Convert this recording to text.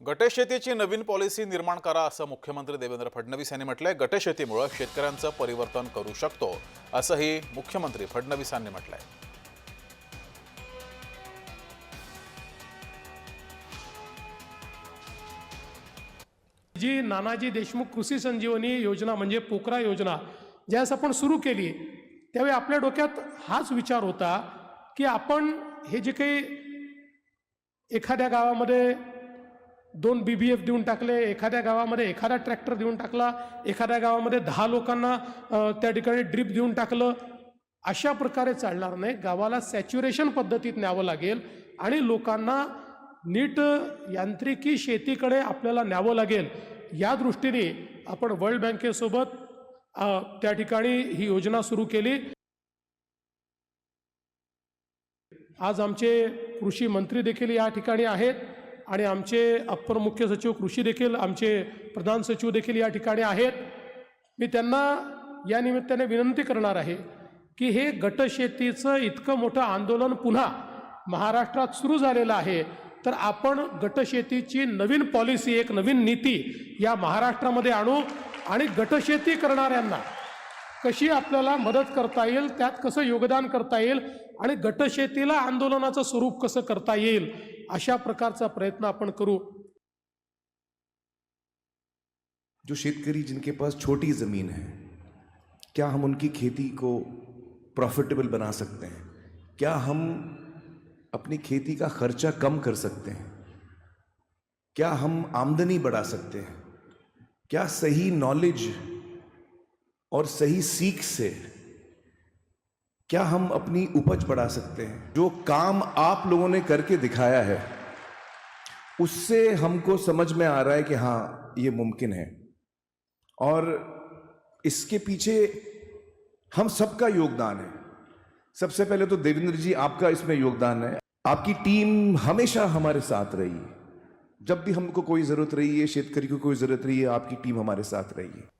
गटशेतीची नवीन policy निर्माण करा असं मुख्यमंत्री देवेंद्र फडणवीस यांनी म्हटलंय. गटशेतीमुळे शेतकऱ्यांचं परिवर्तन करू शकतो असंही मुख्यमंत्री फडणवीसांनी म्हटलंय. जी नानाजी देशमुख कृषी संजीवनी योजना म्हणजे पोकरा योजना ज्यावेळेस आपण सुरू केली त्यावेळी आपल्या डोक्यात हाच विचार होता की आपण हे जे काही एखाद्या गावामध्ये दोन बी बी एफ देऊन टाकले एखाद्या गावामध्ये एखादा ट्रॅक्टर देऊन टाकला एखाद्या गावामध्ये दहा लोकांना त्या ठिकाणी ड्रीप देऊन टाकलं अशा प्रकारे चालणार नाही. गावाला सॅच्युरेशन पद्धतीत न्यावं लागेल आणि लोकांना नीट यांत्रिकी शेतीकडे आपल्याला न्यावं लागेल. या दृष्टीने आपण वर्ल्ड बँकेसोबत त्या ठिकाणी ही योजना सुरू केली. आज आमचे कृषी मंत्री देखील या ठिकाणी आहेत. आणि आमचे अप्पर मुख्य सचिव कृषी देखील आमचे प्रधान सचिव देखील या ठिकाणी आहेत. मी त्यांना या निमित्ताने विनंती करणार आहे की हे गटशेतीचं इतकं मोठं आंदोलन पुन्हा महाराष्ट्रात सुरू झालेलं आहे तर आपण गटशेतीची नवीन पॉलिसी एक नवीन नीती या महाराष्ट्रामध्ये आणू आणि गटशेती करणाऱ्यांना कशी आपल्याला मदत करता येईल त्यात कसं योगदान करता येईल आणि गटशेतीला आंदोलनाचं स्वरूप कसं करता येईल अशा प्रकारचा प्रयत्न आपण करू. जो शेतकरी जिनके पास छोटी ज़मीन है, क्या हम उनकी खेती को प्रॉफिटेबल बना सकते हैं? क्या हम अपनी खेती का खर्चा कम कर सकते हैं? क्या हम आमदनी बढ़ा सकते हैं? क्या सही नॉलेज और सही सीख से क्या हम अपनी उपज बढ़ा सकते हैं? जो काम आप लोगों ने करके दिखाया है, उससे हमको समझ में आ रहा है कि हाँ ये मुमकिन है। और इसके पीछे हम सबका योगदान है। सबसे पहले तो देवेंद्र जी, आपका इसमें योगदान है। आपकी टीम हमेशा हमारे साथ रही है। जब भी हमको कोई ज़रूरत रही है, शेतकरी को कोई ज़रूरत रही है, आपकी टीम हमारे साथ रही है।